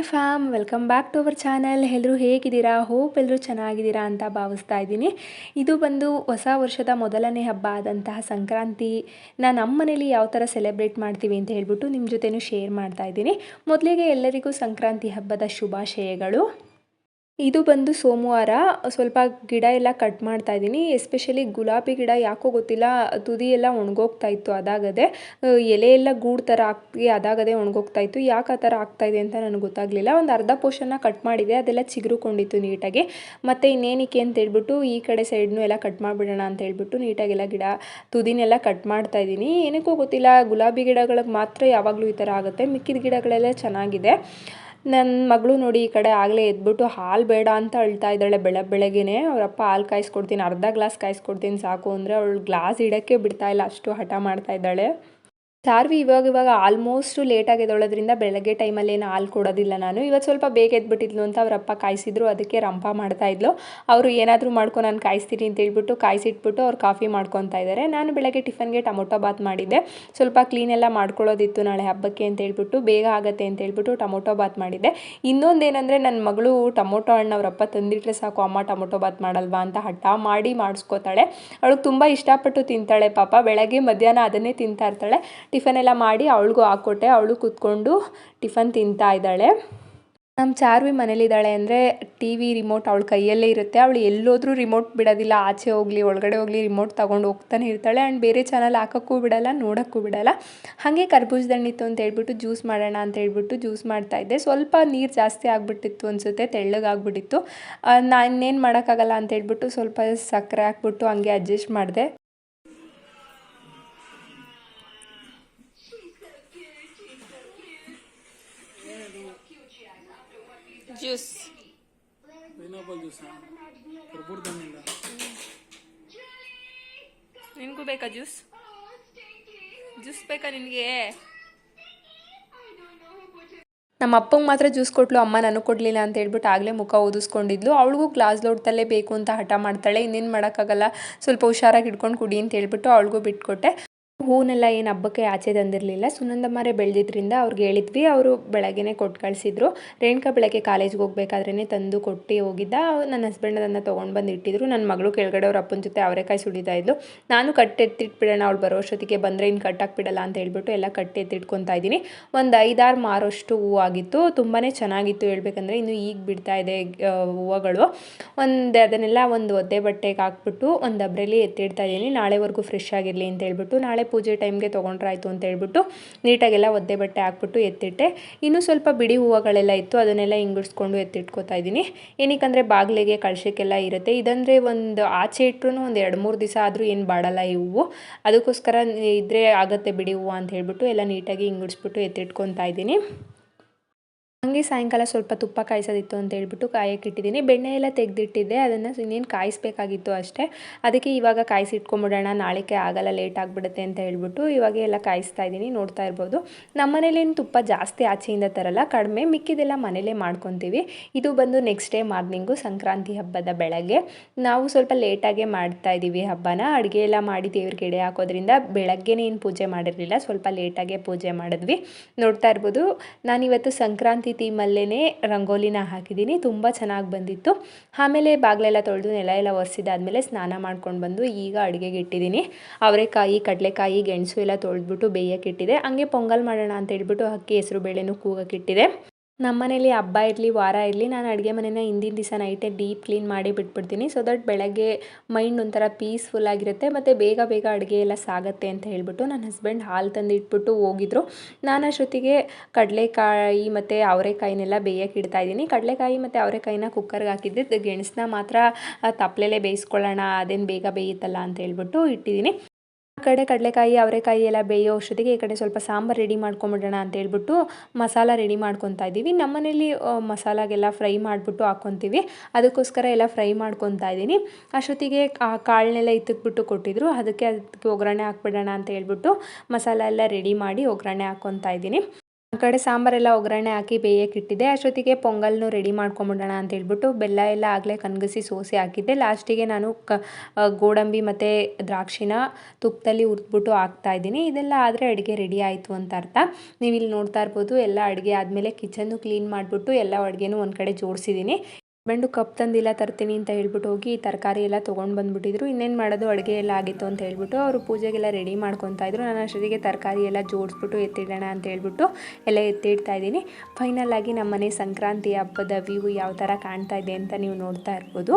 Hi fam welcome back to our channel ಎಲ್ಲರೂ ಹೇಗಿದ್ದೀರಾ? Hope ಎಲ್ಲರೂ ಚೆನ್ನಾಗಿದ್ದೀರಾ ಅಂತ ಭಾವಿಸ್ತಾ ಇದ್ದೀನಿ. ಇದು ಬಂದು ಹೊಸ ವರ್ಷದ ಮೊದಲನೇ ಹಬ್ಬ ಆದಂತಹ ಸಂಕ್ರಾಂತಿ. ನಾನು ನಮ್ಮ ಮನೇಲಿ ಯಾವ ಥರ ಸೆಲೆಬ್ರೇಟ್ ಮಾಡ್ತೀವಿ ಅಂತ ಹೇಳ್ಬಿಟ್ಟು ನಿಮ್ಮ ಜೊತೆನೂ ಶೇರ್ ಮಾಡ್ತಾ ಇದ್ದೀನಿ. ಮೊದಲಿಗೆ ಎಲ್ಲರಿಗೂ ಸಂಕ್ರಾಂತಿ ಹಬ್ಬದ ಶುಭಾಶಯಗಳು. ಇದು ಬಂದು ಸೋಮವಾರ, ಸ್ವಲ್ಪ ಗಿಡ ಎಲ್ಲ ಕಟ್ ಮಾಡ್ತಾ ಇದ್ದೀನಿ. ಎಸ್ಪೆಷಲಿ ಗುಲಾಬಿ ಗಿಡ ಯಾಕೋ ಗೊತ್ತಿಲ್ಲ, ತುದಿ ಎಲ್ಲ ಒಣಗೋಗ್ತಾ ಇತ್ತು ಅದಾಗದೆ. ಎಲೆ ಎಲ್ಲ ಗೂಡು ಥರ ಹಾಕಿ ಅದಾಗದೆ ಒಣಗೋಗ್ತಾ ಇತ್ತು. ಯಾಕೆ ಆ ಥರ ಆಗ್ತಾ ಇದೆ ಅಂತ ನನಗೆ ಗೊತ್ತಾಗಲಿಲ್ಲ. ಒಂದು ಅರ್ಧ ಪೋರ್ಷನ್ನ ಕಟ್ ಮಾಡಿದೆ, ಅದೆಲ್ಲ ಚಿಗುರುಕೊಂಡಿತ್ತು ನೀಟಾಗಿ. ಮತ್ತು ಇನ್ನೇನಕ್ಕೆ ಅಂತ ಹೇಳ್ಬಿಟ್ಟು, ಈ ಕಡೆ ಸೈಡ್ನು ಎಲ್ಲ ಕಟ್ ಮಾಡಿಬಿಡೋಣ ಅಂತ ಹೇಳ್ಬಿಟ್ಟು ನೀಟಾಗೆಲ್ಲ ಗಿಡ, ತುದಿನೆಲ್ಲ ಕಟ್ ಮಾಡ್ತಾ ಇದ್ದೀನಿ. ಏನಕ್ಕೂ ಗೊತ್ತಿಲ್ಲ, ಗುಲಾಬಿ ಗಿಡಗಳಿಗೆ ಮಾತ್ರ ಯಾವಾಗಲೂ ಈ ಥರ ಆಗುತ್ತೆ. ಮಿಕ್ಕಿದ ಗಿಡಗಳೆಲ್ಲ ಚೆನ್ನಾಗಿದೆ. ನನ್ನ ಮಗಳು ನೋಡಿ ಈ ಕಡೆ ಆಗಲೇ ಎದ್ಬಿಟ್ಟು ಹಾಲು ಬೇಡ ಅಂತ ಅಳ್ತಾ ಇದ್ದಾಳೆ ಬೆಳ, ಬೆಳಗ್ಗೆನೆ. ಅವರಪ್ಪ ಹಾಲು ಕಾಯಿಸ್ಕೊಡ್ತೀನಿ, ಅರ್ಧ ಗ್ಲಾಸ್ ಕಾಯಿಸ್ಕೊಡ್ತೀನಿ ಸಾಕು ಅಂದರೆ ಅವಳು ಗ್ಲಾಸ್ ಇಡೋಕ್ಕೆ ಬಿಡ್ತಾ ಇಲ್ಲ, ಅಷ್ಟು ಹಠ ಮಾಡ್ತಾ ಇದ್ದಾಳೆ. ಚಾರ್ವಿ ಇವಾಗ ಇವಾಗ ಆಲ್ಮೋಸ್ಟು ಲೇಟಾಗಿ ಎದ್ದೋಳೋದ್ರಿಂದ ಬೆಳಗ್ಗೆ ಟೈಮಲ್ಲಿ ಏನು ಹಾಲು ಕೊಡೋದಿಲ್ಲ ನಾನು. ಇವತ್ತು ಸ್ವಲ್ಪ ಬೇಗ ಎದ್ಬಿಟ್ಟಿದ್ಲು ಅಂತ ಅವರಪ್ಪ ಕಾಯಿಸಿದ್ರು. ಅದಕ್ಕೆ ರಂಪ ಮಾಡ್ತಾ ಇದ್ಲು. ಅವರು ಏನಾದರೂ ಮಾಡ್ಕೊ ನಾನು ಕಾಯಿಸ್ತೀನಿ ಅಂತ ಹೇಳ್ಬಿಟ್ಟು ಕಾಯಿಸಿಟ್ಬಿಟ್ಟು ಅವ್ರು ಕಾಫಿ ಮಾಡ್ಕೊತಾ ಇದ್ದಾರೆ. ನಾನು ಬೆಳಗ್ಗೆ ಟಿಫನ್ಗೆ ಟೊಮೊಟೊ ಬಾತ್ ಮಾಡಿದ್ದೆ. ಸ್ವಲ್ಪ ಕ್ಲೀನ್ ಎಲ್ಲ ಮಾಡ್ಕೊಳ್ಳೋದಿತ್ತು ನಾಳೆ ಹಬ್ಬಕ್ಕೆ ಅಂತ ಹೇಳ್ಬಿಟ್ಟು ಬೇಗ ಆಗುತ್ತೆ ಅಂತ ಹೇಳ್ಬಿಟ್ಟು ಟೊಮೊಟೊ ಬಾತ್ ಮಾಡಿದ್ದೆ. ಇನ್ನೊಂದೇನೆಂದರೆ ನನ್ನ ಮಗಳು ಟೊಮೊಟೊ ಹಣ್ಣು ಅವರಪ್ಪ ತಂದಿಟ್ರೆ ಸಾಕು. ಅಮ್ಮ ಟೊಮೊಟೊ ಬಾತ್ ಮಾಡಲ್ವಾ ಅಂತ ಹಠ ಮಾಡಿ ಮಾಡಿಸ್ಕೋತಾಳೆ. ಅವಳು ತುಂಬ ಇಷ್ಟಪಟ್ಟು ತಿಂತಾಳೆ ಪಾಪ. ಬೆಳಗ್ಗೆ ಮಧ್ಯಾಹ್ನ ಅದನ್ನೇ ತಿಂತಾ ಇರ್ತಾಳೆ. ಟಿಫನ್ ಎಲ್ಲ ಮಾಡಿ ಅವಳಿಗೂ ಹಾಕ್ಕೊಟ್ಟೆ. ಅವಳು ಕೂತ್ಕೊಂಡು ಟಿಫನ್ ತಿಂತಾ ಇದ್ದಾಳೆ. ನಮ್ಮ ಚಾರ್ವಿ ಮನೇಲಿದ್ದಾಳೆ ಅಂದರೆ ಟಿ ವಿ ರಿಮೋಟ್ ಅವಳ ಕೈಯಲ್ಲೇ ಇರುತ್ತೆ. ಅವಳು ಎಲ್ಲೋದ್ರೂ ರಿಮೋಟ್ ಬಿಡೋದಿಲ್ಲ. ಆಚೆ ಹೋಗಲಿ, ಒಳಗಡೆ ಹೋಗಲಿ, ರಿಮೋಟ್ ತೊಗೊಂಡು ಹೋಗ್ತಾನೆ ಇರ್ತಾಳೆ. ಆ್ಯಂಡ್ ಬೇರೆ ಚಾನಲ್ ಹಾಕೋಕ್ಕೂ ಬಿಡಲ್ಲ, ನೋಡೋಕ್ಕೂ ಬಿಡಲ್ಲ. ಹಾಗೆ ಕರ್ಬೂಜದಣ್ಣಿತ್ತು ಅಂತ ಹೇಳ್ಬಿಟ್ಟು ಜ್ಯೂಸ್ ಮಾಡೋಣ ಅಂತ ಹೇಳ್ಬಿಟ್ಟು ಜ್ಯೂಸ್ ಮಾಡ್ತಾಯಿದ್ದೆ ಸ್ವಲ್ಪ ನೀರು ಜಾಸ್ತಿ ಆಗಿಬಿಟ್ಟಿತ್ತು ಅನಿಸುತ್ತೆ ತೆಳ್ಳಗಾಗ್ಬಿಟ್ಟಿತ್ತು ನಾನು ಇನ್ನೇನು ಮಾಡೋಕ್ಕಾಗಲ್ಲ ಅಂತ ಹೇಳ್ಬಿಟ್ಟು ಸ್ವಲ್ಪ ಸಕ್ಕರೆ ಹಾಕ್ಬಿಟ್ಟು ಹಂಗೆ ಅಡ್ಜಸ್ಟ್ ಮಾಡಿದೆ. ಜ್ಯೂಸ್. ಪೈನಾಪಲ್ ಜ್ಯೂಸಾ ನಿನಗೂ ಬೇಕಾ ಜ್ಯೂಸ್? ಜ್ಯೂಸ್ ಬೇಕಾ ನಿನಗೆ ನಮ್ಮ ಅಪ್ಪಂಗೆ ಮಾತ್ರ ಜ್ಯೂಸ್ ಕೊಟ್ಲು ಅಮ್ಮ ನನಗೆ ಕೊಡಲಿಲ್ಲ ಅಂತ ಹೇಳ್ಬಿಟ್ಟು ಆಗಲೇ ಮುಖ ಊದಿಸ್ಕೊಂಡಿದ್ಲು ಅವಳಿಗೂ ಗ್ಲಾಸ್ ಲೋಡ್ತಲ್ಲೇ ಬೇಕು ಅಂತ ಹಠ ಮಾಡ್ತಾಳೆ ಇನ್ನೇನು ಮಾಡೋಕ್ಕಾಗಲ್ಲ ಸ್ವಲ್ಪ ಹುಷಾರಾಗಿ ಹಿಡ್ಕೊಂಡು ಕುಡಿ ಅಂತ ಹೇಳ್ಬಿಟ್ಟು ಅವಳಿಗೂ ಬಿಟ್ಕೊಟ್ಟೆ. ಹೂನೆಲ್ಲ ಏನು ಹಬ್ಬಕ್ಕೆ ಆಚೆ ತಂದಿರಲಿಲ್ಲ. ಸುನಂದಮ್ಮರೇ ಬೆಳೆದಿದ್ರಿಂದ ಅವ್ರಿಗೆ ಹೇಳಿದ್ವಿ. ಅವರು ಬೆಳಗ್ಗೆನೇ ಕೊಟ್ಟು ಕಳಿಸಿದ್ರು. ರೇಣುಕಾ ಬೆಳಗ್ಗೆ ಕಾಲೇಜ್ಗೆ ಹೋಗ್ಬೇಕಾದ್ರೇ ತಂದು ಕೊಟ್ಟು ಹೋಗಿದ್ದ. ನನ್ನ ಹಸ್ಬೆಂಡ್ ಅದನ್ನು ತೊಗೊಂಡು ಬಂದು ಇಟ್ಟಿದ್ರು. ನನ್ನ ಮಗಳು ಕೆಳಗಡೆ ಅವ್ರ ಅಪ್ಪನ ಜೊತೆ ಅವರೆಕಾಯಿ ಸುಡಿತಾ ಇದ್ಲು. ನಾನು ಕಟ್ ಎತ್ತಿಟ್ಬಿಡೋಣ, ಅವ್ಳು ಬರೋ ಅಷ್ಟೊತ್ತಿಗೆ ಬಂದರೆ ಇನ್ನು ಕಟ್ಟಾಕ್ಬಿಡಲ್ಲ ಅಂತ ಹೇಳ್ಬಿಟ್ಟು ಎಲ್ಲ ಕಟ್ಟಿ ಎತ್ತಿಟ್ಕೊತಾ ಇದ್ದೀನಿ. ಒಂದು ಐದಾರು ಮಾರೋಷ್ಟು ಹೂವು ಆಗಿತ್ತು. ತುಂಬಾ ಚೆನ್ನಾಗಿತ್ತು ಹೇಳ್ಬೇಕಂದ್ರೆ ಇನ್ನು ಈಗ ಬಿಡ್ತಾ ಇದೆ ಹೂವುಗಳು. ಒಂದು ಅದನ್ನೆಲ್ಲ ಒಂದು ಒದ್ದೆ ಬಟ್ಟೆಗೆ ಹಾಕ್ಬಿಟ್ಟು ಒಂದು ಅಬ್ರಲ್ಲಿ ಎತ್ತಿಡ್ತಾ ಇದ್ದೀನಿ. ನಾಳೆವರೆಗೂ ಫ್ರೆಶ್ ಆಗಿರಲಿ ಅಂತ ಹೇಳ್ಬಿಟ್ಟು ನಾಳೆ ಪೂಜೆ ಟೈಮ್ಗೆ ತೊಗೊಂಡ್ರಾಯ್ತು ಅಂತ ಹೇಳ್ಬಿಟ್ಟು ನೀಟಾಗೆಲ್ಲ ಒದ್ದೆ ಬಟ್ಟೆ ಹಾಕ್ಬಿಟ್ಟು ಎತ್ತಿಟ್ಟೆ. ಇನ್ನೂ ಸ್ವಲ್ಪ ಬಿಡಿ ಹೂವುಗಳೆಲ್ಲ ಇತ್ತು, ಅದನ್ನೆಲ್ಲ ಹಿಂಗಿಡ್ಸ್ಕೊಂಡು ಎತ್ತಿಟ್ಕೊತಾ ಇದ್ದೀನಿ. ಏನಕ್ಕಂದರೆ ಬಾಗಿಲಿಗೆ ಕಳಶಕ್ಕೆಲ್ಲ ಇರುತ್ತೆ. ಇದಂದರೆ ಒಂದು ಆಚೆ ಇಟ್ಟರು ಒಂದು ಎರಡು ಮೂರು ದಿವಸ ಆದರೂ ಏನು ಬಾಡಲ್ಲ ಈ ಹೂವು. ಅದಕ್ಕೋಸ್ಕರ ಇದ್ದರೆ ಆಗುತ್ತೆ ಬಿಡಿ ಹೂವು ಅಂತ ಹೇಳ್ಬಿಟ್ಟು ಎಲ್ಲ ನೀಟಾಗಿ ಹಿಂಗಿಡ್ಸ್ಬಿಟ್ಟು ಎತ್ತಿಟ್ಕೊತಾ ಇದ್ದೀನಿ. ಹಂಗೆ ಸಾಯಂಕಾಲ ಸ್ವಲ್ಪ ತುಪ್ಪ ಕಾಯಿಸೋದಿತ್ತು ಅಂತ ಹೇಳ್ಬಿಟ್ಟು ಕಾಯಕ್ಕೆ ಇಟ್ಟಿದ್ದೀನಿ. ಬೆಣ್ಣೆ ಎಲ್ಲ ತೆಗೆದಿಟ್ಟಿದ್ದೆ. ಅದನ್ನು ಇನ್ನೇನು ಕಾಯಿಸಬೇಕಾಗಿತ್ತು ಅಷ್ಟೇ. ಅದಕ್ಕೆ ಇವಾಗ ಕಾಯಿಸಿ ಇಟ್ಕೊಂಬಿಡೋಣ. ನಾಳೆಗೆ ಆಗಲ್ಲ, ಲೇಟ್ ಆಗಿಬಿಡುತ್ತೆ ಅಂತ ಹೇಳ್ಬಿಟ್ಟು ಇವಾಗ ಎಲ್ಲ ಕಾಯಿಸ್ತಾ ಇದ್ದೀನಿ. ನೋಡ್ತಾ ಇರ್ಬೋದು. ನಮ್ಮ ಮನೇಲೇನು ತುಪ್ಪ ಜಾಸ್ತಿ ಆಚೆಯಿಂದ ತರಲ್ಲ. ಕಡಿಮೆ ಮಿಕ್ಕಿದೆಲ್ಲ ಮನೇಲೇ ಮಾಡ್ಕೊತೀವಿ. ಇದು ಬಂದು ನೆಕ್ಸ್ಟ್ ಡೇ ಮಾರ್ನಿಂಗು ಸಂಕ್ರಾಂತಿ ಹಬ್ಬದ ಬೆಳಗ್ಗೆ. ನಾವು ಸ್ವಲ್ಪ ಲೇಟಾಗೆ ಮಾಡ್ತಾ ಇದ್ದೀವಿ ಹಬ್ಬನ. ಅಡುಗೆ ಎಲ್ಲ ಮಾಡಿ ದೇವ್ರಿಗೆ ಎಡೆ ಹಾಕೋದ್ರಿಂದ ಬೆಳಗ್ಗೆನೇ ಏನು ಪೂಜೆ ಮಾಡಿರಲಿಲ್ಲ. ಸ್ವಲ್ಪ ಲೇಟಾಗೆ ಪೂಜೆ ಮಾಡಿದ್ವಿ. ನೋಡ್ತಾ ಇರ್ಬೋದು. ನಾನಿವತ್ತು ಸಂಕ್ರಾಂತಿ ಥೀಮಲ್ಲೇ ರಂಗೋಲಿನ ಹಾಕಿದ್ದೀನಿ. ತುಂಬ ಚೆನ್ನಾಗಿ ಬಂದಿತ್ತು. ಆಮೇಲೆ ಬಾಗಿಲೆಲ್ಲ ತೊಳೆದು ನೆಲ ಎಲ್ಲ ಒರೆಸಿದಾದ್ಮೇಲೆ ಸ್ನಾನ ಮಾಡ್ಕೊಂಡು ಬಂದು ಈಗ ಅಡುಗೆಗೆ ಇಟ್ಟಿದ್ದೀನಿ. ಅವರೆಕಾಯಿ, ಕಡಲೆಕಾಯಿ, ಗೆಣಸು ಎಲ್ಲ ತೊಳೆದ್ಬಿಟ್ಟು ಬೇಯಕ್ಕೆ ಇಟ್ಟಿದೆ. ಹಂಗೆ ಪೊಂಗಲ್ ಮಾಡೋಣ ಅಂತ ಹೇಳ್ಬಿಟ್ಟು ಅಕ್ಕಿ, ಹೆಸರು, ಬೇಳೆನೂ ಕೂಗಕ್ಕೆ ಇಟ್ಟಿದೆ ನಮ್ಮ ಮನೇಲಿ ಹಬ್ಬ ಇರಲಿ, ವಾರ ಇರಲಿ, ನಾನು ಅಡುಗೆ ಮನೆನ ಹಿಂದಿನ ದಿವಸ ನೈಟೇ ಡೀಪ್ ಕ್ಲೀನ್ ಮಾಡಿ ಬಿಟ್ಬಿಡ್ತೀನಿ. ಸೊ ದಟ್ ಬೆಳಗ್ಗೆ ಮೈಂಡ್ ಒಂಥರ ಪೀಸ್ಫುಲ್ ಆಗಿರುತ್ತೆ. ಮತ್ತು ಬೇಗ ಬೇಗ ಅಡುಗೆ ಎಲ್ಲ ಸಾಗತ್ತೆ ಅಂತ ಹೇಳಿಬಿಟ್ಟು ನನ್ನ ಹಸ್ಬೆಂಡ್ ಹಾಲು ತಂದು ಇಟ್ಬಿಟ್ಟು ಹೋಗಿದ್ರು. ನಾನು ಅಷ್ಟೊತ್ತಿಗೆ ಕಡಲೆಕಾಯಿ ಮತ್ತು ಅವರೆಕಾಯಿನೆಲ್ಲ ಬೇಯಕ್ಕೆ ಇಡ್ತಾ ಇದ್ದೀನಿ. ಕಡಲೆಕಾಯಿ ಮತ್ತು ಅವರೆಕಾಯಿನ ಕುಕ್ಕರ್ಗೆ ಹಾಕಿದ್ದೆ. ಗೆಣಸನ್ನ ಮಾತ್ರ ತಪ್ಪಲೆಲೆ ಬೇಯಿಸ್ಕೊಳ್ಳೋಣ, ಅದೇನು ಬೇಗ ಬೇಯುತ್ತಲ್ಲ ಅಂತ ಹೇಳ್ಬಿಟ್ಟು ಇಟ್ಟಿದ್ದೀನಿ. ಕಡೆ ಕಡಲೆಕಾಯಿ, ಅವರೆಕಾಯಿ ಎಲ್ಲ ಬೇಯೋ ಅಷ್ಟೊತ್ತಿಗೆ ಈ ಕಡೆ ಸ್ವಲ್ಪ ಸಾಂಬಾರು ರೆಡಿ ಮಾಡ್ಕೊಂಬಿಡೋಣ ಅಂತ ಹೇಳ್ಬಿಟ್ಟು ಮಸಾಲ ರೆಡಿ ಮಾಡ್ಕೊತಾ ಇದ್ದೀವಿ. ನಮ್ಮನೇಲಿ ಮನೇಲಿ ಮಸಾಲಾಗೆಲ್ಲ ಫ್ರೈ ಮಾಡಿಬಿಟ್ಟು ಹಾಕ್ಕೊತೀವಿ ಅದಕ್ಕೋಸ್ಕರ ಎಲ್ಲ ಫ್ರೈ ಮಾಡ್ಕೊತಾ ಇದ್ದೀನಿ. ಅಷ್ಟೊತ್ತಿಗೆ ಆ ಕಾಳನ್ನೆಲ್ಲ ಇತ್ತಕ್ಬಿಟ್ಟು ಕೊಟ್ಟಿದ್ರು. ಅದಕ್ಕೆ ಅದಕ್ಕೆ ಒಗ್ಗರಣೆ ಹಾಕ್ಬಿಡೋಣ ಅಂತ ಹೇಳ್ಬಿಟ್ಟು ಮಸಾಲ ಎಲ್ಲ ರೆಡಿ ಮಾಡಿ ಒಗ್ಗರಣೆ ಹಾಕ್ಕೊತಾ ಇದ್ದೀನಿ. ಆ ಕಡೆ ಸಾಂಬಾರೆಲ್ಲ ಒಗ್ಗರಣೆ ಹಾಕಿ ಬೇಯಕ್ಕೆ ಇಟ್ಟಿದ್ದೆ. ಅಷ್ಟೊತ್ತಿಗೆ ಪೊಂಗಲ್ನು ರೆಡಿ ಮಾಡ್ಕೊಂಬಿಡೋಣ ಅಂತ ಹೇಳ್ಬಿಟ್ಟು ಬೆಲ್ಲ ಎಲ್ಲ ಆಗಲೇ ಕಣ್ಗಿಸಿ ಸೋಸಿ ಹಾಕಿದ್ದೆ. ಲಾಸ್ಟಿಗೆ ನಾನು ಕ ಗೋಡಂಬಿ ಮತ್ತು ದ್ರಾಕ್ಷಿನ ತುಪ್ಪದಲ್ಲಿ ಹುರಿದ್ಬಿಟ್ಟು ಹಾಕ್ತಾ ಇದ್ದೀನಿ. ಇದೆಲ್ಲ ಆದರೆ ಅಡುಗೆ ರೆಡಿ ಆಯಿತು ಅಂತ ಅರ್ಥ. ನೀವು ಇಲ್ಲಿ ನೋಡ್ತಾ ಇರ್ಬೋದು, ಎಲ್ಲ ಅಡುಗೆ ಆದಮೇಲೆ ಕಿಚನ್ನು ಕ್ಲೀನ್ ಮಾಡಿಬಿಟ್ಟು ಎಲ್ಲ ಅಡುಗೆನೂ ಒಂದು ಕಡೆ ಜೋಡಿಸಿದ್ದೀನಿ. ಹಸ್ಬೆಂಡು ಕಪ್ ತಂದಿಲ್ಲ ತರ್ತೀನಿ ಅಂತ ಹೇಳ್ಬಿಟ್ಟು ಹೋಗಿ ತರಕಾರಿ ಎಲ್ಲ ತೊಗೊಂಡು ಬಂದುಬಿಟ್ಟಿದ್ರು. ಇನ್ನೇನು ಮಾಡೋದು? ಅಡುಗೆ ಎಲ್ಲ ಆಗಿತ್ತು ಅಂತ ಹೇಳ್ಬಿಟ್ಟು ಅವರು ಪೂಜೆಗೆಲ್ಲ ರೆಡಿ ಮಾಡ್ಕೊತಾ ಇದ್ರು. ನಾನು ಅಷ್ಟೊತ್ತಿಗೆ ತರಕಾರಿ ಎಲ್ಲ ಜೋಡಿಸ್ಬಿಟ್ಟು ಎತ್ತಿಡೋಣ ಅಂತ ಹೇಳ್ಬಿಟ್ಟು ಎಲ್ಲ ಎತ್ತಿಡ್ತಾ ಇದ್ದೀನಿ. ಫೈನಲ್ ಆಗಿ ನಮ್ಮ ಮನೆ ಸಂಕ್ರಾಂತಿ ಹಬ್ಬದ ವ್ಯೂ ಯಾವ ಥರ ಕಾಣ್ತಾ ಇದೆ ಅಂತ ನೀವು ನೋಡ್ತಾ ಇರ್ಬೋದು.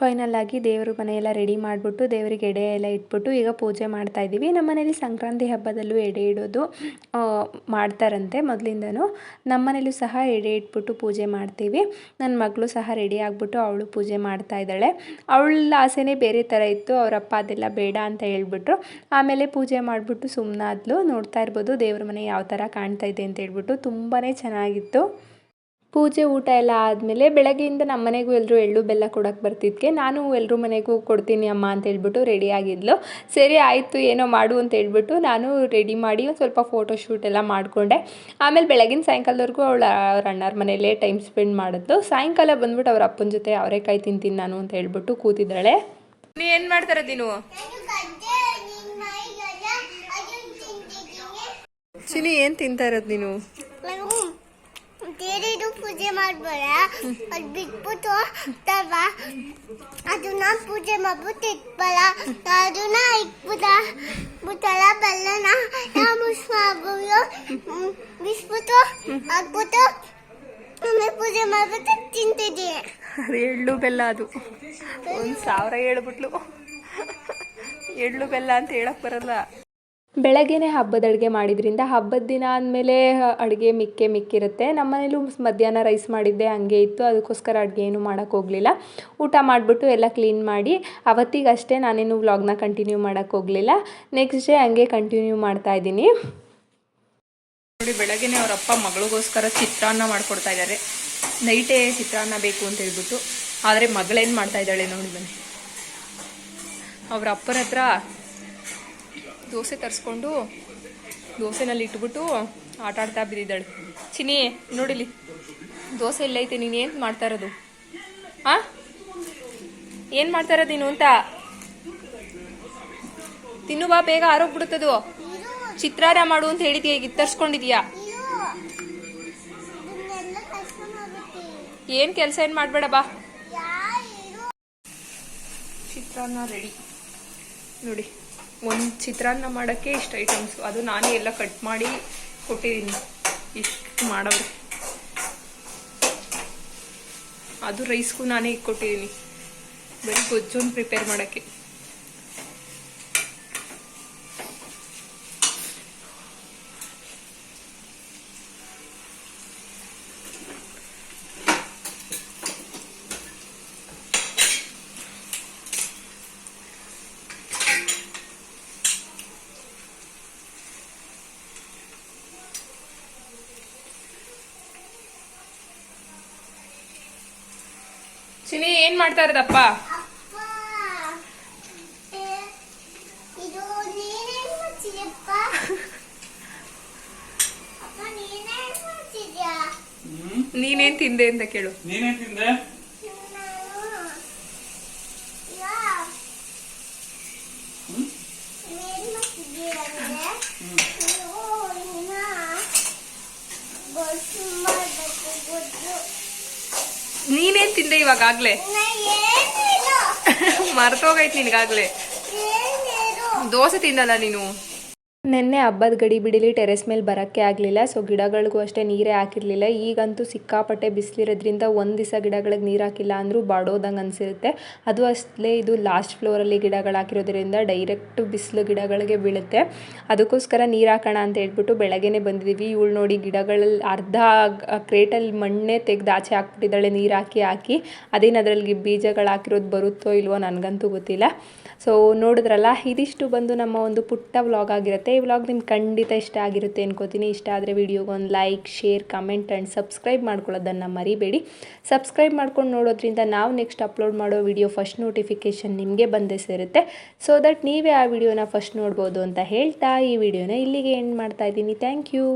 ಫೈನಲ್ ಆಗಿ ದೇವ್ರ ಮನೆಯೆಲ್ಲ ರೆಡಿ ಮಾಡಿಬಿಟ್ಟು ದೇವರಿಗೆ ಎಡೆ ಎಲ್ಲ ಇಟ್ಬಿಟ್ಟು ಈಗ ಪೂಜೆ ಮಾಡ್ತಾ ಇದ್ದೀವಿ. ನಮ್ಮ ಮನೇಲಿ ಸಂಕ್ರಾಂತಿ ಹಬ್ಬದಲ್ಲೂ ಎಡೆ ಇಡೋದು ಮಾಡ್ತಾರಂತೆ ಮೊದಲಿಂದನೂ. ನಮ್ಮ ಮನೇಲೂ ಸಹ ಎಡೆ ಇಟ್ಬಿಟ್ಟು ಪೂಜೆ ಮಾಡ್ತೀವಿ. ನನ್ನ ಮಗಳು ಸಹ ರೆಡಿ ಆಗಿಬಿಟ್ಟು ಅವಳು ಪೂಜೆ ಮಾಡ್ತಾ ಇದ್ದಾಳೆ. ಅವಳ ಆಸೆನೇ ಬೇರೆ ಥರ ಇತ್ತು. ಅವರಪ್ಪ ಅದೆಲ್ಲ ಬೇಡ ಅಂತ ಹೇಳ್ಬಿಟ್ರು. ಆಮೇಲೆ ಪೂಜೆ ಮಾಡಿಬಿಟ್ಟು ಸುಮ್ಮನಾದ್ಲು ನೋಡ್ತಾ ಇರ್ಬೋದು ದೇವ್ರ ಮನೆ ಯಾವ ಥರ ಕಾಣ್ತಾ ಇದೆ ಅಂತ ಹೇಳ್ಬಿಟ್ಟು ತುಂಬಾ ಚೆನ್ನಾಗಿತ್ತು. ಪೂಜೆ ಊಟ ಎಲ್ಲ ಆದಮೇಲೆ ಬೆಳಗ್ಗೆಯಿಂದ ನಮ್ಮ ಮನೆಗೂ ಎಲ್ಲರೂ ಎಳ್ಳು ಬೆಲ್ಲ ಕೊಡೋಕೆ ಬರ್ತಿದ್ಕೆ. ನಾನು ಎಲ್ಲರೂ ಮನೆಗೂ ಕೊಡ್ತೀನಿ ಅಮ್ಮ ಅಂತ ಹೇಳ್ಬಿಟ್ಟು ರೆಡಿ ಆಗಿದ್ಲು. ಸರಿ ಆಯಿತು, ಏನೋ ಮಾಡು ಅಂತ ಹೇಳ್ಬಿಟ್ಟು ನಾನು ರೆಡಿ ಮಾಡಿ ಒಂದು ಸ್ವಲ್ಪ ಫೋಟೋ ಶೂಟ್ ಎಲ್ಲ ಮಾಡಿಕೊಂಡೆ. ಆಮೇಲೆ ಬೆಳಗಿನ ಸಾಯಂಕಾಲದವರೆಗೂ ಅವಳು, ಅವ್ರ ಅಣ್ಣರ ಮನೆಯಲ್ಲೇ ಟೈಮ್ ಸ್ಪೆಂಡ್ ಮಾಡಿದ್ಲು. ಸಾಯಂಕಾಲ ಬಂದ್ಬಿಟ್ಟು ಅವ್ರ ಅಪ್ಪನ ಜೊತೆ ಅವರೇಕಾಯಿ ತಿಂತೀನಿ ನಾನು ಅಂತ ಹೇಳ್ಬಿಟ್ಟು ಕೂತಿದ್ದಾಳೆ. ನೀ ಏನು ಮಾಡ್ತಾರೆ ನೀನು ಚಿನಿ ಏನು ತಿಂತಾ ಇರೋದು ನೀನು? ದೇರಿದು ಪೂಜೆ ಮಾಡ್ಬೋದ? ಅದು ಬಿಟ್ಬಿಟ್ಟು ತವ ಅದನ್ನ ಪೂಜೆ ಮಾಡ್ಬಿಟ್ಟು ಇಟ್ಬಲ್ಲ ಅದನ್ನ ಇಟ್ಬಿಟ್ಟ ಬಿಟ್ಟಲ್ಲ ಬೆಲ್ಲನ? ಮಿಸ್ ಮಾಡ್ಬೋದು ಬಿಸ್ಬಿಟ್ಟು ಹಾಕ್ಬಿಟ್ಟು ಆಮೇಲೆ ಪೂಜೆ ಮಾಡ್ಬಿಟ್ಟು ತಿಂತಿದ್ದೆ. ಅದು ಎಳ್ಳು ಬೆಲ್ಲ ಅದು. ಒಂದು ಸಾವಿರ ಹೇಳ್ಬಿಟ್ಲು. ಎಳ್ಳು ಬೆಲ್ಲ ಅಂತ ಹೇಳಕ್ ಬರಲ್ಲ. ಬೆಳಗ್ಗೆನೇ ಹಬ್ಬದ ಅಡುಗೆ ಮಾಡಿದ್ರಿಂದ ಹಬ್ಬದ ದಿನ ಆದಮೇಲೆ ಅಡುಗೆ ಮಿಕ್ಕೆ ಮಿಕ್ಕಿರುತ್ತೆ. ನಮ್ಮ ಮನೇಲೂ ಮಧ್ಯಾಹ್ನ ರೈಸ್ ಮಾಡಿದ್ದೆ ಹಂಗೆ ಇತ್ತು. ಅದಕ್ಕೋಸ್ಕರ ಅಡುಗೆ ಏನು ಮಾಡೋಕ್ಕೋಗಲಿಲ್ಲ ಊಟ ಮಾಡಿಬಿಟ್ಟು ಎಲ್ಲ ಕ್ಲೀನ್ ಮಾಡಿ ಅವತ್ತಿಗಷ್ಟೇ ನಾನೇನು ವ್ಲಾಗ್ನ ಕಂಟಿನ್ಯೂ ಮಾಡೋಕ್ಕೋಗಲಿಲ್ಲ ನೆಕ್ಸ್ಟ್ ಡೇ ಹಂಗೆ ಕಂಟಿನ್ಯೂ ಮಾಡ್ತಾ ಇದ್ದೀನಿ. ನೋಡಿ, ಬೆಳಗ್ಗೆನೆ ಅವರಪ್ಪ ಮಗಳಿಗೋಸ್ಕರ ಚಿತ್ರಾನ್ನ ಮಾಡಿಕೊಡ್ತಾ ಇದ್ದಾರೆ. ನೈಟೇ ಚಿತ್ರಾನ್ನ ಬೇಕು ಅಂತ ಹೇಳ್ಬಿಟ್ಟು. ಆದರೆ ಮಗಳೇನು ಮಾಡ್ತಾ ಇದ್ದಾಳೆ ನೋಡಿ ಬನ್ನಿ. ಅವ್ರ ಅಪ್ಪರ ಹತ್ರ ದೋಸೆ ತರಿಸ್ಕೊಂಡು ದೋಸೆನಲ್ಲಿ ಇಟ್ಬಿಟ್ಟು ಆಟ ಆಡ್ತಾ ಬಿದ್ದಿದ್ದಾಳೆ. ಚಿನಿ ನೋಡಿಲಿ ದೋಸೆ ಎಲ್ಲೈತೆ, ನೀನು ಏನು ಮಾಡ್ತಾ ಇರೋದು? ಆ? ಏನು ಮಾಡ್ತಾ ಇರೋದು ನೀನು ಅಂತ? ತಿನ್ನು ಬಾ, ಬೇಗ ಆರೋಗ್ಬಿಡುತ್ತದು ಚಿತ್ರಾನ್ನ ಮಾಡು ಅಂತ ಹೇಳಿದ್ಯಾ ಈಗ ತರ್ಸ್ಕೊಂಡಿದ್ಯಾ? ಏನ್ ಕೆಲಸ ಏನು ಮಾಡಬೇಡ ಬಾ. ಚಿತ್ರಾನ್ನ ರೆಡಿ ನೋಡಿ. ಒಂದು ಚಿತ್ರಾನ್ನ ಮಾಡೋಕ್ಕೆ ಇಷ್ಟು ಐಟಮ್ಸು ಅದು ನಾನೇ ಎಲ್ಲ ಕಟ್ ಮಾಡಿ ಕೊಟ್ಟಿದ್ದೀನಿ ಇಷ್ಟು ಮಾಡೋದು ಅದು ರೈಸ್ಗೂ ನಾನೇ ಇಟ್ಕೊಟ್ಟಿದ್ದೀನಿ ಬರೀ ಗೊಜ್ಜೊಂದು ಪ್ರಿಪೇರ್ ಮಾಡೋಕ್ಕೆ. ಚಿನಿ ಏನ್ ಮಾಡ್ತಾ ಇರೋದಪ್ಪ? ನೀನೇನ್ ತಿಂದೆ ಅಂತ ಕೇಳು. ನೀನೇನ್ ತಿಂದೆ ನಾನು ಈಗ ಹ್ಮ್ ಏನ್ ಮಾಡ್ತಿದ್ದೀಯ ಅಂದ್ರೆ ನೀವು ಇನ್ನ ಗೊಜ್ಜು ಮಾಡ್ಬೇಕು ಗೊಜ್ಜು ನೀನೇನ್ ತಿಂದೆ ಇವಾಗಾಗ್ಲೇ ಮರ್ತೋಗೈತ್ ನಿನ್ಗಾಗ್ಲೇ. ದೋಸೆ ತಿನ್ನಲ್ಲ ನೀನು? ನಿನ್ನೆ ಹಬ್ಬದ ಗಡಿ ಬಿಡಿಲಿ ಟೆರೆಸ್ ಮೇಲೆ ಬರೋಕ್ಕೆ ಆಗಲಿಲ್ಲ, ಸೊ ಗಿಡಗಳಿಗೂ ಅಷ್ಟೇ ನೀರೇ ಹಾಕಿರಲಿಲ್ಲ. ಈಗಂತೂ ಸಿಕ್ಕಾಪಟ್ಟೆ ಬಿಸಿಲಿರೋದ್ರಿಂದ ಒಂದು ದಿವಸ ಗಿಡಗಳಿಗೆ ನೀರು ಹಾಕಿಲ್ಲ ಅಂದರೂ ಬಾಡೋದಂಗೆ ಅನಿಸಿರುತ್ತೆ. ಅದು ಅಷ್ಟೇ, ಇದು ಲಾಸ್ಟ್ ಫ್ಲೋರಲ್ಲಿ ಗಿಡಗಳು ಹಾಕಿರೋದ್ರಿಂದ ಡೈರೆಕ್ಟು ಬಿಸಿಲು ಗಿಡಗಳಿಗೆ ಬೀಳುತ್ತೆ. ಅದಕ್ಕೋಸ್ಕರ ನೀರು ಹಾಕೋಣ ಅಂತ ಹೇಳ್ಬಿಟ್ಟು ಬೆಳಗ್ಗೆನೇ ಬಂದಿದ್ದೀವಿ ಇವಳು ನೋಡಿ ಗಿಡಗಳಲ್ಲಿ ಅರ್ಧ ಕ್ರೇಟಲ್ಲಿ ಮಣ್ಣೇ ತೆಗೆದು ಆಚೆ ಹಾಕ್ಬಿಟ್ಟಿದ್ದಾಳೆ, ನೀರು ಹಾಕಿ ಹಾಕಿ. ಅದೇನು ಅದರಲ್ಲಿ ಬೀಜಗಳು ಹಾಕಿರೋದು ಬರುತ್ತೋ ಇಲ್ವೋ ನನಗಂತೂ ಗೊತ್ತಿಲ್ಲ. ಸೊ ನೋಡಿದ್ರಲ್ಲ, ಇದಿಷ್ಟು ಬಂದು ನಮ್ಮ ಒಂದು ಪುಟ್ಟ ವ್ಲಾಗ್ ಆಗಿರುತ್ತೆ. ಈ ವ್ಲಾಗ್ ನಿಮ್ಗೆ ಖಂಡಿತ ಇಷ್ಟ ಆಗಿರುತ್ತೆ ಅನ್ಕೋತೀನಿ. ಇಷ್ಟ ಆದರೆ ವಿಡಿಯೋಗೆ ಒಂದು like share comment and subscribe ಮಾಡ್ಕೊಳ್ಳೋದನ್ನು ಮರಿಬೇಡಿ. ಸಬ್ಸ್ಕ್ರೈಬ್ ಮಾಡ್ಕೊಂಡು ನೋಡೋದ್ರಿಂದ ನಾವು ನೆಕ್ಸ್ಟ್ ಅಪ್ಲೋಡ್ ಮಾಡೋ ವಿಡಿಯೋ ಫಸ್ಟ್ ನೋಟಿಫಿಕೇಷನ್ ನಿಮಗೆ ಬಂದೇ ಸೇರುತ್ತೆ. ಸೊ ದಟ್ ನೀವೇ ಆ ವಿಡಿಯೋನ ಫಸ್ಟ್ ನೋಡ್ಬೋದು ಅಂತ ಹೇಳ್ತಾ ಈ ವಿಡಿಯೋನ ಇಲ್ಲಿಗೆ ಎಂಡ್ ಮಾಡ್ತಾ ಇದ್ದೀನಿ. Thank you